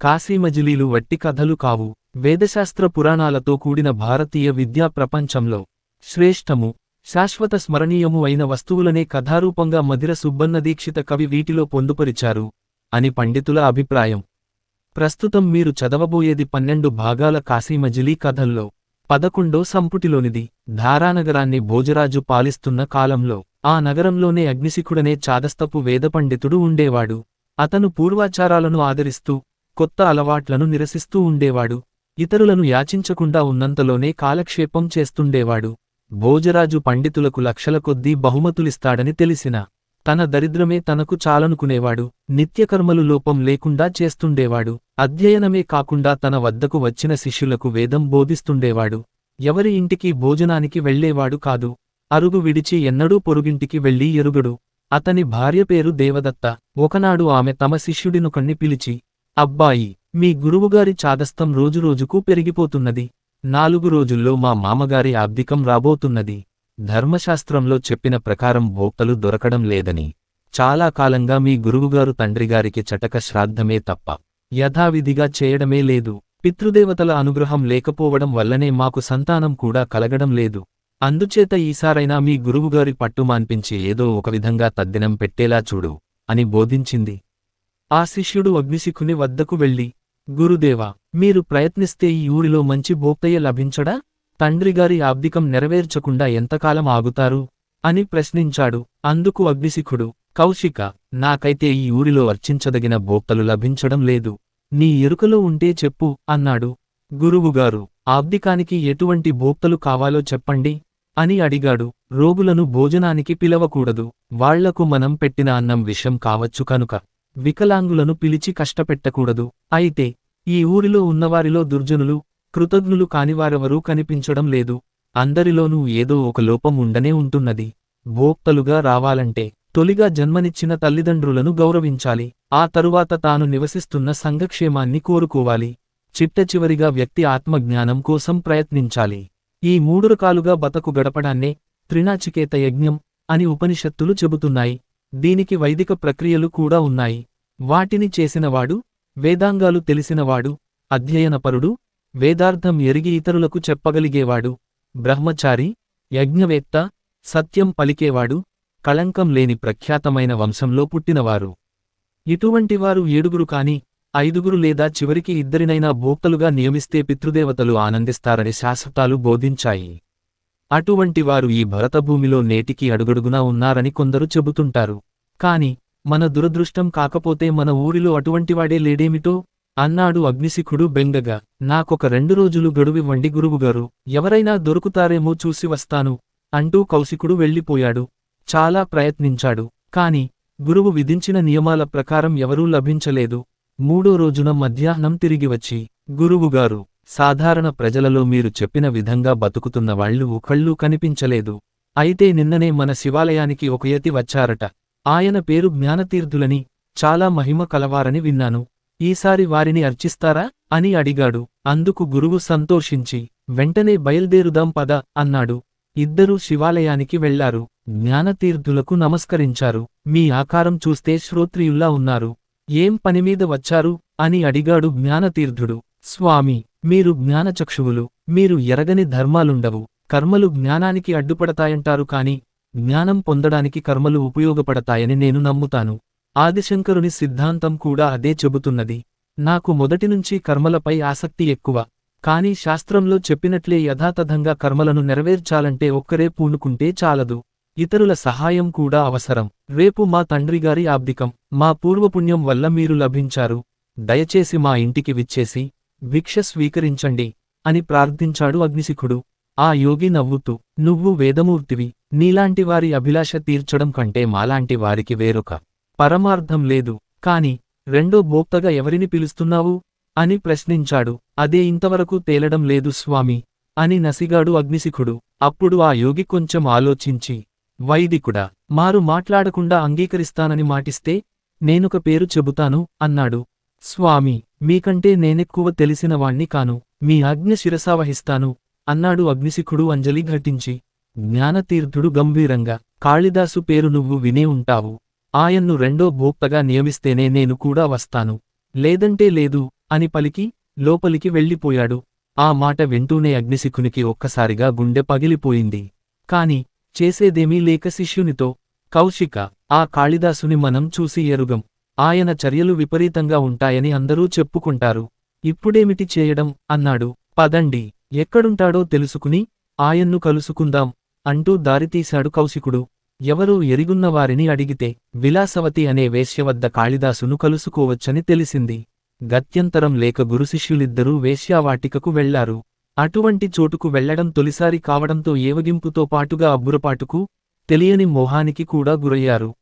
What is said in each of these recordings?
కాశీమజిలీలు వట్టి కథలు కావు. వేదశాస్త్ర పురాణాలతో కూడిన భారతీయ విద్యా ప్రపంచంలో శ్రేష్టము శాశ్వత స్మరణీయము అయిన వస్తువులనే కథారూపంగా మధిర సుబ్బన్నదీక్షిత కవి వీటిలో పొందుపరిచారు అని పండితుల అభిప్రాయం. ప్రస్తుతం మీరు చదవబోయేది పన్నెండు భాగాల కాశీమజిలీ కథల్లో పదకొండో సంపుటిలోనిది ధారానగరాన్ని భోజరాజు పాలిస్తున్న కాలంలో ఆ నగరంలోనే అగ్నిశిఖుడనే చాదస్తపు వేదపండితుడు ఉండేవాడు. అతను పూర్వాచారాలను ఆదరిస్తూ కొత్త అలవాట్లను నిరసిస్తూ ఉండేవాడు. ఇతరులను యాచించకుండా ఉన్నంతలోనే కాలక్షేపం చేస్తుండేవాడు. భోజరాజు పండితులకు లక్షల కొద్దీ బహుమతులిస్తాడని తెలిసిన తన దరిద్రమే తనకు చాలనుకునేవాడు. నిత్యకర్మలు లోపం లేకుండా చేస్తుండేవాడు. అధ్యయనమే కాకుండా తన వద్దకు వచ్చిన శిష్యులకు వేదం బోధిస్తుండేవాడు. ఎవరి ఇంటికి భోజనానికి వెళ్ళేవాడు కాదు. అరుగు విడిచి ఎన్నడూ పొరుగింటికి వెళ్ళి ఎరుగడు. అతని భార్య పేరు దేవదత్త. ఒకనాడు ఆమె తమ శిష్యుడినొకణ్ణి పిలిచి అబ్బాయి మీ గురువుగారి చాదస్తం రోజురోజుకు పెరిగిపోతున్నది. నాలుగు రోజుల్లో మా మామగారి ఆబ్దికం రాబోతున్నది. ధర్మశాస్త్రంలో చెప్పిన ప్రకారం భోక్తలు దొరకడం లేదని. చాలా కాలంగా మీ గురువుగారు తండ్రిగారికి చటక శ్రాద్ధమే తప్ప యథావిధిగా చేయడమే లేదు. పితృదేవతల అనుగ్రహం లేకపోవడం వల్లనే మాకు సంతానం కూడా కలగడం లేదు. అందుచేత ఈసారైనా మీ గురువుగారి పట్టు మాన్పించి ఏదో ఒక విధంగా తద్దినం పెట్టేలా చూడు అని బోధించింది. ఆ శిష్యుడు అగ్నిశిఖుని వద్దకు వెళ్ళి గురుదేవా మీరు ప్రయత్నిస్తే ఈ ఊరిలో మంచి భోక్తయ్య లభించడా? తండ్రిగారి ఆబ్దికం నెరవేర్చకుండా ఎంతకాలం ఆగుతారు అని ప్రశ్నించాడు. అందుకు అగ్నిశిఖుడు కౌశిక నాకైతే ఈ ఊరిలో అర్చించదగిన భోక్తలు లభించడం లేదు. నీ ఎరుకలో ఉంటే చెప్పు అన్నాడు. గురువుగారు ఆబ్దికానికి ఎటువంటి భోక్తలు కావాలో చెప్పండి అని అడిగాడు. రోగులను భోజనానికి పిలవకూడదు. వాళ్ళకు మనం పెట్టిన అన్నం విషం కావచ్చు కనుక. వికలాంగులను పిలిచి కష్టపెట్టకూడదు. అయితే ఈ ఊరిలో ఉన్నవారిలో దుర్జనులు కృతజ్ఞులు కానివారెవరూ కనిపించడం లేదు. అందరిలోనూ ఏదో ఒక లోపం ఉండనే ఉంటున్నది. భోక్తలుగా రావాలంటే తొలిగా జన్మనిచ్చిన తల్లిదండ్రులను గౌరవించాలి. ఆ తరువాత తాను నివసిస్తున్న సంఘక్షేమాన్ని కోరుకోవాలి. చిట్టచివరిగా వ్యక్తి ఆత్మజ్ఞానం కోసం ప్రయత్నించాలి. ఈ మూడు రకాలుగా బతకు గడపడాన్నే త్రినాచికేత యజ్ఞం అని ఉపనిషత్తులు చెబుతున్నాయి. దీనికి వైదిక ప్రక్రియలు కూడా ఉన్నాయి. వాటిని చేసినవాడు వేదాంగాలు తెలిసినవాడు అధ్యయనపరుడు వేదార్థం ఎరిగి ఇతరులకు చెప్పగలిగేవాడు బ్రహ్మచారి యజ్ఞవేత్త సత్యం పలికేవాడు కళంకం లేని ప్రఖ్యాతమైన వంశంలో పుట్టినవారు. ఇటువంటివారు ఏడుగురు కాని ఐదుగురు లేదా చివరికి ఇద్దరినైనా భోక్తలుగా నియమిస్తే పితృదేవతలు ఆనందిస్తారని శాశ్వతాలు బోధించాయి. అటువంటివారు ఈ భరతభూమిలో నేటికి అడుగడుగునా ఉన్నారని కొందరు చెబుతుంటారు. కాని మన దురదృష్టం కాకపోతే మన ఊరిలో అటువంటివాడే లేడేమిటో? అన్నాడు అగ్నిశిఖుడు బెంగగా. నాకొక రెండు రోజులు గడువివ్వండి గురువుగారు. ఎవరైనా దొరుకుతారేమో చూసి వస్తాను అంటూ కౌశికుడు వెళ్ళిపోయాడు. చాలా ప్రయత్నించాడు. కాని గురువు విధించిన నియమాల ప్రకారం ఎవరూ లభించలేదు. మూడో రోజున మధ్యాహ్నం తిరిగివచ్చి గురువుగారు సాధారణ ప్రజలలో మీరు చెప్పిన విధంగా బతుకుతున్న వాళ్ళు ఒకళ్ళూ కనిపించలేదు. అయితే నిన్ననే మన శివాలయానికి ఒక యతి వచ్చారట. ఆయన పేరు జ్ఞానతీర్థులని చాలా మహిమ కలవారని విన్నాను. ఈసారి వారిని అర్చిస్తారా? అని అడిగాడు. అందుకు గురువు సంతోషించి వెంటనే బయల్దేరుదాం పద అన్నాడు. ఇద్దరూ శివాలయానికి వెళ్ళారు. జ్ఞానతీర్థులకు నమస్కరించారు. మీ ఆకారం చూస్తే శ్రోత్రియుల్లా ఉన్నారు. ఏం పనిమీద వచ్చారు? అని అడిగాడు జ్ఞానతీర్థుడు. స్వామి మీరు జ్ఞానచక్షువులు మీరు ఎరగని ధర్మాలుండవు. కర్మలు జ్ఞానానికి అడ్డుపడతాయంటారు కాని జ్ఞానం పొందడానికి కర్మలు ఉపయోగపడతాయని నేను నమ్ముతాను. ఆదిశంకరుని సిద్ధాంతం కూడా అదే చెబుతున్నది. నాకు మొదటినుంచి కర్మలపై ఆసక్తి ఎక్కువ. కాని శాస్త్రంలో చెప్పినట్లే యథాతథంగా కర్మలను నెరవేర్చాలంటే ఒక్కరే పూనుకుంటే చాలదు. ఇతరుల సహాయం కూడా అవసరం. రేపు మా తండ్రిగారి ఆబ్దికం. మా పూర్వపుణ్యం వల్ల మీరు లభించారు. దయచేసి మా ఇంటికి విచ్చేసి భిక్ష స్వీకరించండి అని ప్రార్థించాడు అగ్నిశిఖుడు. ఆ యోగి నవ్వుతూ నువ్వు వేదమూర్తివి నీలాంటి వారి అభిలాష తీర్చడం కంటే మాలాంటి వారికి వేరొక పరమార్థం లేదు. కాని రెండో భోక్తగా ఎవరిని పిలుస్తున్నావు? అని ప్రశ్నించాడు. అదే ఇంతవరకు తేలడం లేదు స్వామి అని నసిగాడు అగ్నిశిఖుడు. అప్పుడు ఆ యోగి కొంచెం ఆలోచించి వైదికుడా మారు మాట్లాడకుండా అంగీకరిస్తానని మాటిస్తే నేనొక పేరు చెబుతాను అన్నాడు. స్వామి మీకంటే నేనెక్కువ తెలిసినవాణ్ణి కాను మీ ఆజ్ఞ శిరసావహిస్తాను అన్నాడు అగ్నిశిఖుడు అంజలి ఘటించి. జ్ఞానతీర్థుడు గంభీరంగా కాళిదాసు పేరు నువ్వు వినే ఉంటావు. ఆయన్ను రెండో భోక్తగా నియమిస్తేనే నేను కూడా వస్తాను. లేదంటే లేదు అని పలికి లోపలికి వెళ్ళిపోయాడు. ఆ మాట వింటూనే అగ్నిశిఖునికి ఒక్కసారిగా గుండె పగిలిపోయింది. కాని చేసేదేమీ లేక శిష్యునితో కౌశిక ఆ కాళిదాసుని మనం చూసి ఎరుగం. ఆయన చర్యలు విపరీతంగా ఉంటాయని అందరూ చెప్పుకుంటారు. ఇప్పుడేమిటి చేయడం? అన్నాడు. పదండి. ఎక్కడుంటాడో తెలుసుకుని ఆయన్ను కలుసుకుందాం అంటూ దారితీశాడు కౌశికుడు. ఎవరూ ఎరిగున్నవారిని అడిగితే విలాసవతి అనే వేశ్య వద్ద కాళిదాసును కలుసుకోవచ్చని తెలిసింది. గత్యంతరం లేక గురుశిష్యులిద్దరూ వేశ్యావాటికకు వెళ్ళారు. అటువంటి చోటుకు వెళ్ళడం తొలిసారి కావడంతో ఏవగింపుతో పాటుగా అబ్బురపాటుకు తెలియని మోహానికి కూడా గురయ్యారు.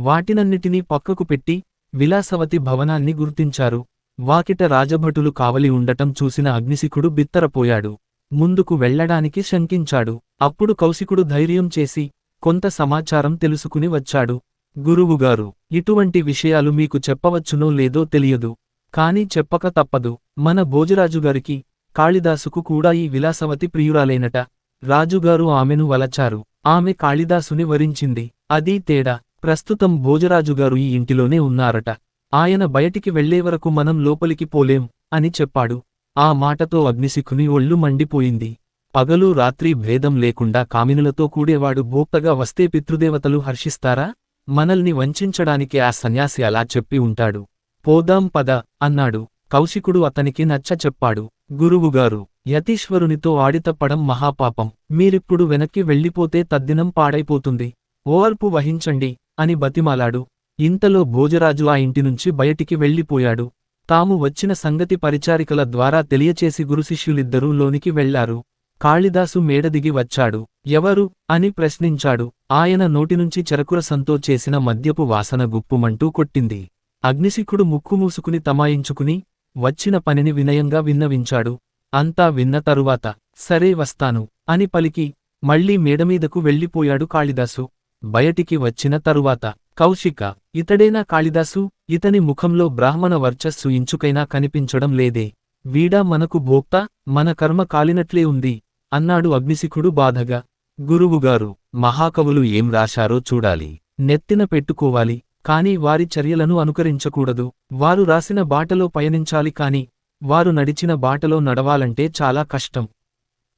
వాటినన్నిటినీ పక్కకు పెట్టి విలాసవతి భవనాన్ని గుర్తించారు. వాకిట రాజభటులు కావలి ఉండటం చూసిన అగ్నిశిఖుడు బిత్తరపోయాడు. ముందుకు వెళ్ళడానికి శంకించాడు. అప్పుడు కౌశికుడు ధైర్యం చేసి కొంత సమాచారం తెలుసుకుని వచ్చాడు. గురువుగారు ఇటువంటి విషయాలు మీకు చెప్పవచ్చునో లేదో తెలియదు. కాని చెప్పక తప్పదు. మన భోజరాజుగారికి కాళిదాసుకు కూడా ఈ విలాసవతి ప్రియురాలేనట. రాజుగారు ఆమెను వలచారు. ఆమె కాళిదాసుని వరించింది. అదీ తేడా. ప్రస్తుతం భోజరాజుగారు ఈ ఇంటిలోనే ఉన్నారట. ఆయన బయటికి వెళ్ళేవరకు మనం లోపలికి పోలేం అని చెప్పాడు. ఆ మాటతో అగ్నిశిఖుని ఒళ్ళు మండిపోయింది. పగలు రాత్రి భేదం లేకుండా కామినులతో కూడేవాడు భోక్తగా వస్తే పితృదేవతలు హర్షిస్తారా? మనల్ని వంచించడానికి ఆ సన్యాసి అలా చెప్పి ఉంటాడు. పోదాం పద అన్నాడు. కౌశికుడు అతనికి నచ్చ చెప్పాడు. గురువుగారు యతీశ్వరునితో ఆడితప్పడం మహాపాపం. మీరిప్పుడు వెనక్కి వెళ్ళిపోతే తద్దినం పాడైపోతుంది. ఓర్పు వహించండి. అని బతిమాలాడు. ఇంతలో భోజరాజు ఆ ఇంటినుంచి బయటికి వెళ్ళిపోయాడు. తాము వచ్చిన సంగతి పరిచారికల ద్వారా తెలియచేసి గురుశిష్యులిద్దరూ లోనికి వెళ్ళారు కాళిదాసు మేడదిగి వచ్చాడు. ఎవరు? అని ప్రశ్నించాడు. ఆయన నోటినుంచి చెరకురసంతో చేసిన మద్యపు వాసన గుప్పుమంటూ కొట్టింది. అగ్నిశిఖుడు ముక్కు మూసుకుని తమాయించుకుని వచ్చిన పనిని వినయంగా విన్నవించాడు. అంతా విన్న తరువాత సరే వస్తాను అని పలికి మళ్ళీ మేడమీదకు వెళ్ళిపోయాడు కాళిదాసు. బయటికి వచ్చిన తరువాత కౌశిక ఇతడేనా కాళిదాసు? ఇతని ముఖంలో బ్రాహ్మణ వర్చస్సు ఇంచుకైనా కనిపించడం లేదే. వీడా మనకు భోక్త మన కర్మ కాలినట్లే ఉంది అన్నాడు అగ్నిశిఖుడు బాధగా. గురువుగారు మహాకవులు ఏం రాశారో చూడాలి. నెత్తిన పెట్టుకోవాలి. కాని వారి చర్యలను అనుకరించకూడదు. వారు రాసిన బాటలో పయనించాలి కాని వారు నడిచిన బాటలో నడవాలంటే చాలా కష్టం.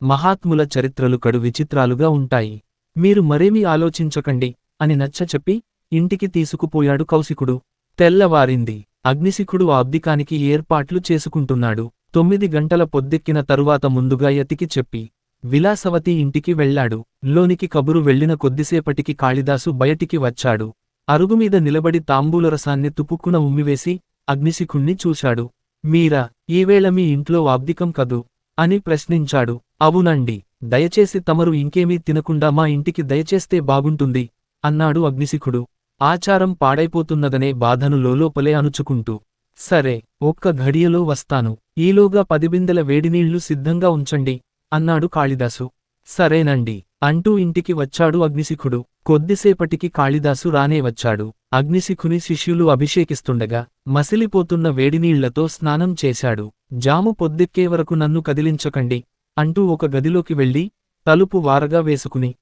మహాత్ముల చరిత్రలు కడు విచిత్రాలుగా ఉంటాయి. మీరు మరేమీ ఆలోచించకండి అని నచ్చ చెప్పి ఇంటికి తీసుకుపోయాడు కౌశికుడు. తెల్లవారింది. అగ్నిశిఖుడు ఆబ్దికానికి ఏర్పాట్లు చేసుకుంటున్నాడు. తొమ్మిది గంటల పొద్దెక్కిన తరువాత ముందుగా యతికి చెప్పి విలాసవతి ఇంటికి వెళ్ళాడు. లోనికి కబురు వెళ్ళిన కొద్దిసేపటికి కాళిదాసు బయటికి వచ్చాడు. అరుగుమీద నిలబడి తాంబూలరసాన్ని తుపుక్కున ఉమ్మివేసి అగ్నిశిఖుణ్ణి చూశాడు. మీరా ఈవేళ మీ ఇంట్లో ఆబ్దికం కదూ అని ప్రశ్నించాడు. అవునండి. దయచేసి తమరు ఇంకేమీ తినకుండా మా ఇంటికి దయచేస్తే బాగుంటుంది అన్నాడు అగ్నిశిఖుడు. ఆచారం పాడైపోతున్నదనే బాధను లోలోపలే అణుచుకుంటూ సరే ఒక్క ఘడియలో వస్తాను. ఈలోగా పదిబిందెల వేడినీళ్ళు సిద్ధంగా ఉంచండి అన్నాడు కాళిదాసు. సరేనండి అంటూ ఇంటికి వచ్చాడు అగ్నిశిఖుడు. కొద్దిసేపటికి కాళిదాసు రానే వచ్చాడు. అగ్నిశిఖుని శిష్యులు అభిషేకిస్తుండగా మసిలిపోతున్న వేడినీళ్ళతో స్నానం చేశాడు. జాము పొద్దెక్కే వరకు నన్ను కదిలించకండి అంటూ ఒక గదిలోకి వెళ్ళి తలుపు వారగా వేసుకుని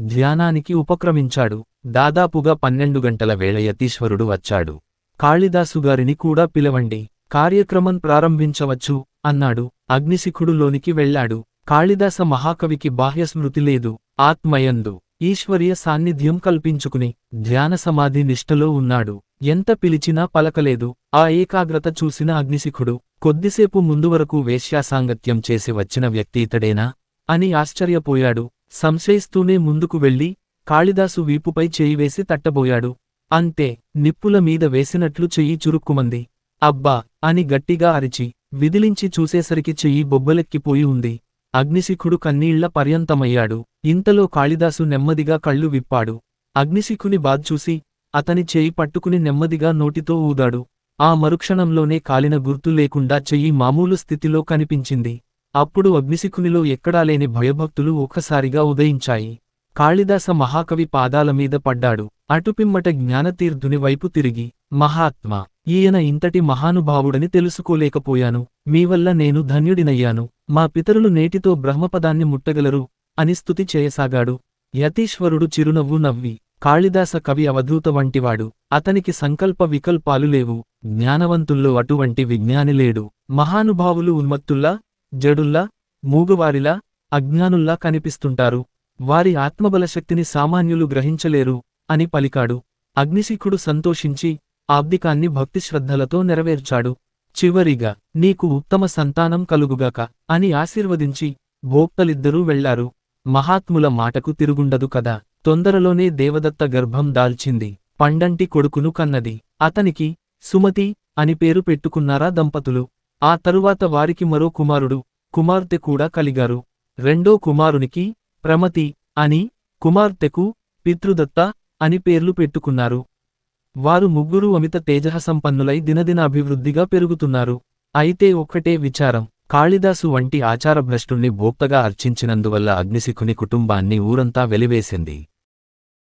ధ్యానానికి ఉపక్రమించాడు. దాదాపుగా పన్నెండు గంటల వేళ యతీశ్వరుడు వచ్చాడు. కాళిదాసుగారిని కూడా పిలవండి. కార్యక్రమం ప్రారంభించవచ్చు అన్నాడు. అగ్నిశిఖుడు లోనికి వెళ్ళాడు. కాళిదాస మహాకవికి బాహ్యస్మృతి లేదు. ఆత్మయందు ఈశ్వర్య సాన్నిధ్యం కల్పించుకుని ధ్యాన సమాధి నిష్టలో ఉన్నాడు. ఎంత పిలిచినా పలకలేదు. ఆ ఏకాగ్రత చూసిన అగ్నిశిఖుడు కొద్దిసేపు ముందువరకు వేశ్యాసాంగత్యం చేసి వచ్చిన వ్యక్తి ఇతడేనా? అని ఆశ్చర్యపోయాడు. సంశయిస్తూనే ముందుకు వెళ్ళి కాళిదాసు వీపుపై చేయివేసి తట్టబోయాడు. అంతే నిప్పుల మీద వేసినట్లు చెయ్యి చురుక్కుమంది. అబ్బా! అని గట్టిగా అరిచి విదిలించి చూసేసరికి చెయ్యి బొబ్బలెక్కిపోయి ఉంది. అగ్నిశిఖుడు కన్నీళ్ళ పర్యంతమయ్యాడు. ఇంతలో కాళిదాసు నెమ్మదిగా కళ్ళు విప్పాడు. అగ్నిశిఖుని బాద్చూసి అతని చేయి పట్టుకుని నెమ్మదిగా నోటితో ఊదాడు. ఆ మరుక్షణంలోనే కాలిన గుర్తు లేకుండా చెయ్యి మామూలు స్థితిలో కనిపించింది. అప్పుడు అగ్నిశిఖునిలో ఎక్కడా లేని భయభక్తులు ఒక్కసారిగా ఉదయించాయి. కాళిదాస మహాకవి పాదాల మీద పడ్డాడు. అటుపిమ్మట జ్ఞానతీర్థుని వైపు తిరిగి మహాత్మా ఈయన ఇంతటి మహానుభావుడని తెలుసుకోలేకపోయాను. మీవల్ల నేను ధన్యుడినయ్యాను. మా పితరులు నేటితో బ్రహ్మపదాన్ని ముట్టగలరు అని స్తుతి చేయసాగాడు. యతీశ్వరుడు చిరునవ్వు నవ్వి కాళిదాస కవి అవధూత వంటివాడు. అతనికి సంకల్ప వికల్పాలు లేవు. జ్ఞానవంతుల్లో అటువంటి విజ్ఞాని లేడు. మహానుభావులు ఉన్మత్తుల్లా జడుల్లా మూగువారిలా అజ్ఞానుల్లా కనిపిస్తుంటారు. వారి ఆత్మబలశక్తిని సామాన్యులు గ్రహించలేరు అని పలికాడు. అగ్నిశిఖుడు సంతోషించి ఆబ్దికాన్ని భక్తిశ్రద్ధలతో నెరవేర్చాడు. చివరిగా నీకు ఉత్తమ సంతానం కలుగుగాక అని ఆశీర్వదించి భోక్తలిద్దరూ వెళ్ళారు. మహాత్ముల మాటకు తిరుగుండదు కదా. తొందరలోనే దేవదత్త గర్భం దాల్చింది. పండంటి కొడుకును కన్నది. అతనికి సుమతి అని పేరు పెట్టుకున్నారా దంపతులు. ఆ తరువాత వారికి మరో కుమారుడు కుమార్తె కూడా కలిగారు. రెండో కుమారునికి ప్రమతి అని కుమార్తెకు పితృదత్త అని పేర్లు పెట్టుకున్నారు. వారు ముగ్గురు అమిత తేజసంపన్నులై దినదిన అభివృద్ధిగా పెరుగుతున్నారు. అయితే ఒక్కటే విచారం కాళిదాసు వంటి ఆచారభ్రష్టుణ్ణి భోక్తగా అర్చించినందువల్ల అగ్నిశిఖుని కుటుంబాన్ని ఊరంతా వెలివేసింది.